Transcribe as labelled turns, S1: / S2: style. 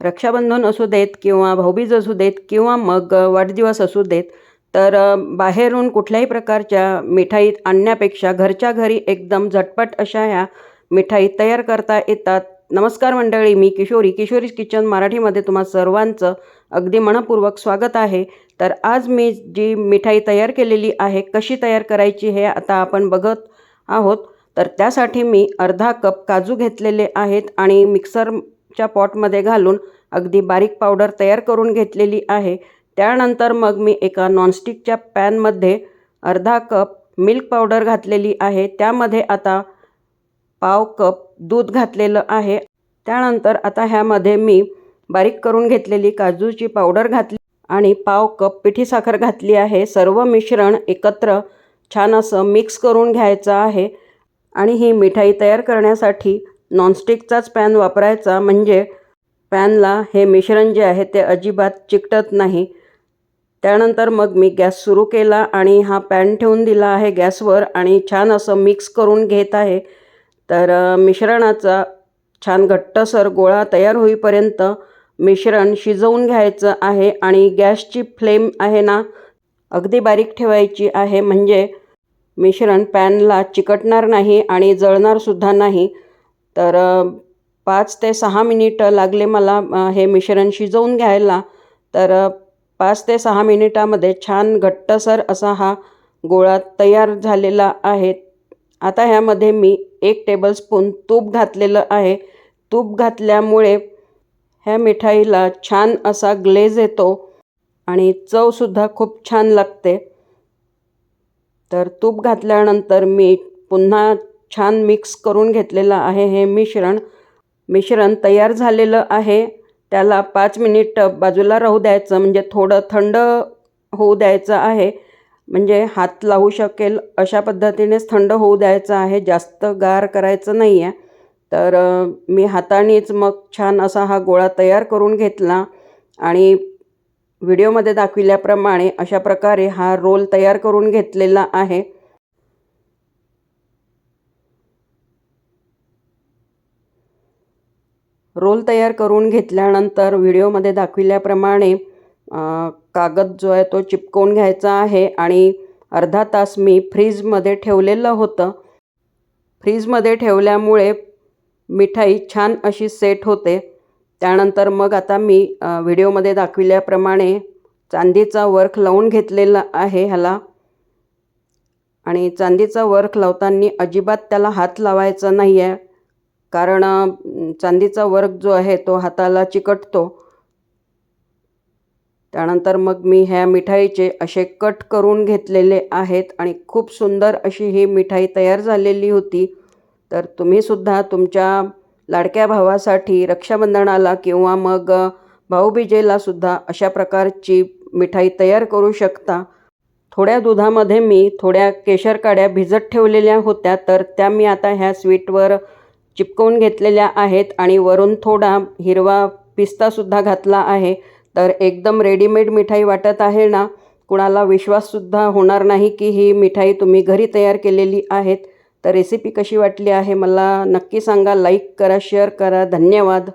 S1: रक्षाबंधन असू देत किंवा भाऊबीज असू देत किंवा मग वाढदिवस असू देत तर बाहेरून कुठल्याही प्रकारच्या मिठाई आणण्यापेक्षा घरच्या घरी एकदम झटपट अशा ह्या मिठाई तयार करता येतात. नमस्कार मंडळी मी किशोरी. किशोरीज किचन मराठीमध्ये तुम्हा सर्वांचं अगदी मनपूर्वक स्वागत आहे. तर आज मी जी मिठाई तयार केलेली आहे कशी तयार करायची हे आता आपण बघत आहोत. तर त्यासाठी मी अर्धा कप काजू घेतलेले आहेत आणि मिक्सर च्या पॉटमध्ये घालून अगदी बारीक पावडर तयार करून घेतलेली आहे. त्यानंतर मग मी एका नॉनस्टिकच्या पॅनमध्ये अर्धा कप मिल्क पावडर घातलेली आहे. त्यामध्ये आता पाव कप दूध घातलेलं आहे. त्यानंतर आता ह्यामध्ये मी बारीक करून घेतलेली काजूची पावडर घातली आणि पाव कप पिठी साखर घातली आहे. सर्व मिश्रण एकत्र छान असं मिक्स करून घ्यायचं आहे आणि ही मिठाई तयार करण्यासाठी नॉनस्टिकचाच पॅन वापरायचा म्हणजे पॅनला हे मिश्रण जे आहे ते अजिबात चिकटत नाही. त्यानंतर मग मी गॅस सुरू केला आणि हा पॅन ठेवून दिला आहे गॅसवर आणि छान असं मिक्स करून घेत आहे. तर मिश्रणाचा छान घट्टसर गोळा तयार होईपर्यंत मिश्रण शिजवून घ्यायचं आहे आणि गॅसची फ्लेम आहे ना अगदी बारीक ठेवायची आहे. म्हणजे मिश्रण पॅनला चिकटणार नाही आणि जळणारसुद्धा नाही. तर पाच ते सहा मिनिटं लागले मला हे मिश्रण शिजवून घ्यायला. तर पाच ते सहा मिनिटामध्ये छान घट्टसर असा हा गोळा तयार झालेला आहे. आता ह्यामध्ये मी एक टेबलस्पून तूप घातलेलं आहे. तूप घातल्यामुळे ह्या मिठाईला छान असा ग्लेज येतो आणि चवसुद्धा खूप छान लागते. तर तूप घातल्यानंतर मी पुन्हा छान मिक्स करून घेतलेलं आहे हे मिश्रण. मिश्रण तयार झालेलं आहे. त्याला पाच मिनिट बाजूला राहू द्यायचं. म्हणजे थोडं थंड होऊ द्यायचं आहे. म्हणजे हात लावू शकेल अशा पद्धतीनेच थंड होऊ द्यायचं आहे. जास्त गार करायचं नाही आहे तर मी हातानेच मग छान असा हा गोळा तयार करून घेतला. आणि व्हिडिओमध्ये दाखविल्याप्रमाणे अशा प्रकारे हा रोल तयार करून घेतलेला आहे. रोल तयार करून घेतल्यानंतर व्हिडिओमध्ये दाखविल्याप्रमाणे कागद जो आहे तो चिपकवून घ्यायचा आहे आणि अर्धा तास मी फ्रीजमध्ये ठेवलेलं होतं. फ्रीजमध्ये ठेवल्यामुळे मिठाई छान अशी सेट होते. त्यानंतर मग आता मी व्हिडिओमध्ये दाखविल्याप्रमाणे चांदीचा वर्क लावून घेतलेला आहे ह्याला. आणि चांदीचा वर्क लावताना अजिबात त्याला हात लावायचा नाही आहे कारण चांदीचा वर्क जो आहे तो हाताला चिकटतो. त्यानंतर मग मी ह्या मिठाईचे असे कट करून घेतलेले आहेत आणि खूप सुंदर अशी ही मिठाई तयार झालेली होती. तर तुम्हीसुद्धा तुमच्या लाडक्या भावासाठी रक्षाबंधनाला किंवा मग भाऊबीजेलासुद्धा अशा प्रकारची मिठाई तयार करू शकता. थोड्या दुधामध्ये मी थोड्या केशर काड्या भिजत ठेवलेल्या होत्या तर त्या मी आता ह्या स्वीटवर चिपकवून घेतलेल्या आहेत आणि वरून थोडा हिरवा पिस्तासुद्धा घातला आहे. तर एकदम रेडीमेड मिठाई वाटत आहे ना? कुणाला विश्वाससुद्धा होणार नाही की ही मिठाई तुम्ही घरी तयार केलेली आहेत. तर रेसिपी कशी वाटली आहे? मला नक्की सांगा. लाईक करा शेअर करा. धन्यवाद.